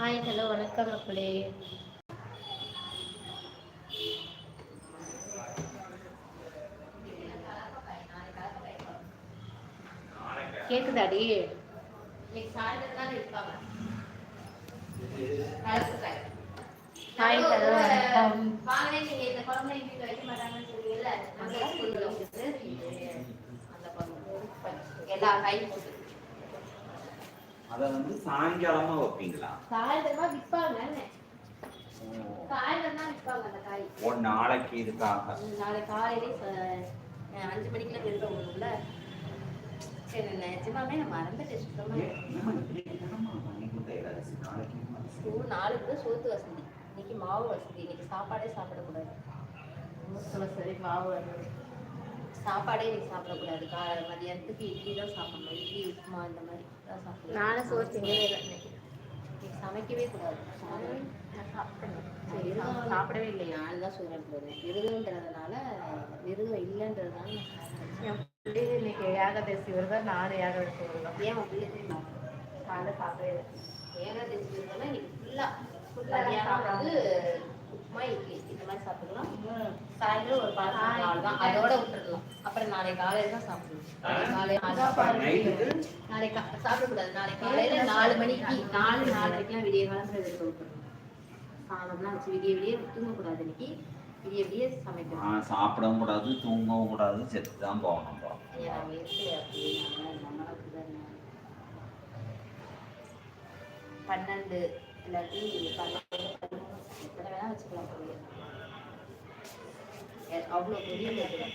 Hi hello வணக்கம் மக்களே. கேக்குதாடி? இன்னைக்கு சாயந்தரம் தான் இருப்பாங்க. ஹாய் ஹலோ வணக்கம். வாங்கனே நீங்க இந்த குழம்பு எங்க வீட்டுல வைக்க மாட்டாங்கன்னு சொல்லுவீங்கல்ல அந்த எல்லா காயும் போட்டு அத வந்து சாயங்காலமா வைப்பீங்களா? சாயந்தரமா விற்பாங்க சாயந்தரம் தான் விற்பாங்க அந்த காய். நாளைக்கு இதுக்காக. நாளை காலையிலே அஞ்சு மணிக்குள்ள விருந்தம் வரும்ல சரி நிஜமாவே நான் மறந்துட்டேன் சுத்தமா. ஏன், என்னம்மா இப்படி என்னம்மா பண்ணி கொடுத்த அரிசி நாளைக்கு சோத்து வசதி. இன்னைக்கு மாவு வசதி. இன்னைக்கு சாப்பாடே சாப்பிடக்கூடாது. சரி மாவு வசதி சாப்பாடே இன்னைக்கு சாப்பிடக்கூடாது. கா மதியானத்துக்கு இட்லி தான் சாப்பிடணும். இட்லி உப்புமா இந்த மாதிரி தான் சாப்பிடணும். நானும் சோறு திங்கவே இல்லை இன்னைக்கு. சமைக்கவே கூடாது. விரதம் சாப்பிடவே இல்லையா நான் தான் சொல்றேன் போதும் விரதம்ன்றதுனால விரதம் இல்லைன்றதுனால. என் பிள்ளைங்க இன்னைக்கு ஏகாதசி விரதம் நானும் ஏகாதசி விரதம் ஏன் உன் காலைல சாப்பிடவே இல்லை? ஏகாதசி விரதம்னா இன்னைக்கு ஃபுல்லா Full-ஆ மதியானம் சாப்பிடாம. வந்து உப்புமா இட்லி இந்த மாதிரி சாப்பிட்டுக்கலாம். சாயந்தரம் ஒரு பால் அவ்வளோதான் அதோட விட்டுடலாம் அப்புறம் நாளை காலையில தான் சாப்பிடணும். நாளைக்கு நாளைக்கு சாப்பிடக்கூடாது. நாளைக்கு காலையில நாலு மணிக்கு நாலு நாலரைக்கெல்லாம் விடிய காலத்துல எடுத்து விட்டுறணும் சாதம்லாம் வச்சு விடிய விடிய தூங்கக்கூடாது இன்னைக்கு. விடிய விடிய சமைக்கணும். சாப்பிடவும் கூடாது தூங்கவும் கூடாது செத்து தான். போகணும் பன்னெண்டு இல்லாட்டி எத்தனை வேணா வச்சுக்கலாம் அவ்வளோ பொரியல் இருக்கு.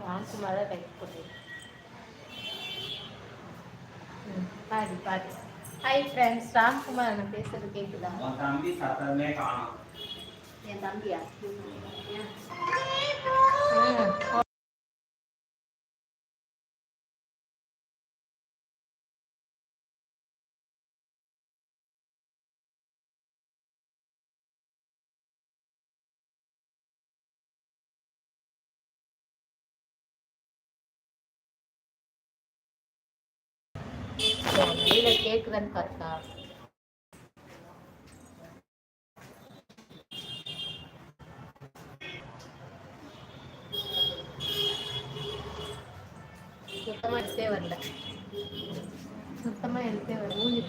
டான்ஸ் மாதிரி டைப் பண்ணி பாடி பாடி ஹாய் ஃப்ரெண்ட்ஸ் ராம்குமார் நான் பேசுறது கேட்குதா உன் தம்பி சத்தமே காணும். என் தம்பியா? வெளியில கேக்குதான்னு பார்த்தா. சுத்தமா எடுத்தே வரல. சுத்தமா எடுத்தே வரல. மூஞ்சி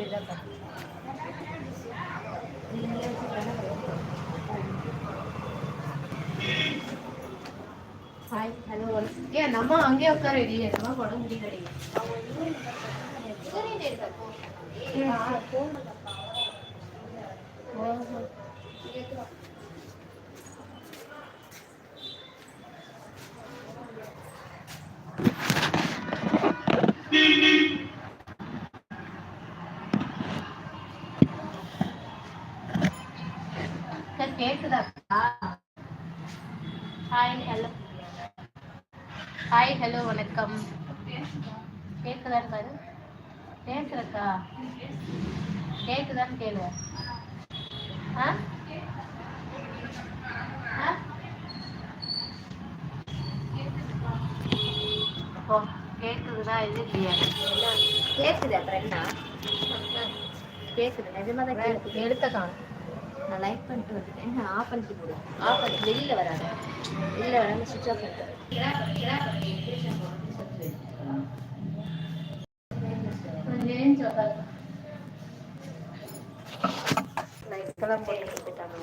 ஹாய் ஹலோ ஏன் நம்ம அங்கேயே உட்கார இல்லையே நம்ம போட முடியல சூரியன் கேக்குதாக்கா ஹாய் ஹலோ ஹாய் ஹலோ வணக்கம். கேக்குதான்னு பாரு பேசுறக்கா? கேக்குதான்னு கேளு. ஆ? ஓ கேக்குதுதா இது இல்லையா. என்ன? கேக்குது அப்புறம் என்ன கேக்குது நிஜமா தான் கேக்குது. எடுத்த காணும். நான் லைக் பண்ணிட்டு வந்துட்டேன். நான் ஆஃப் பண்ணிட்டு போடு. ஆஃப் பண்ணி வெளியில வராது. வெளியில வராம சுவிட்ச் ஆஃப் பண்ணிட்டு నుంచి వస్తారు நைட் கலர் போட்டு கொடுத்துட்டாங்க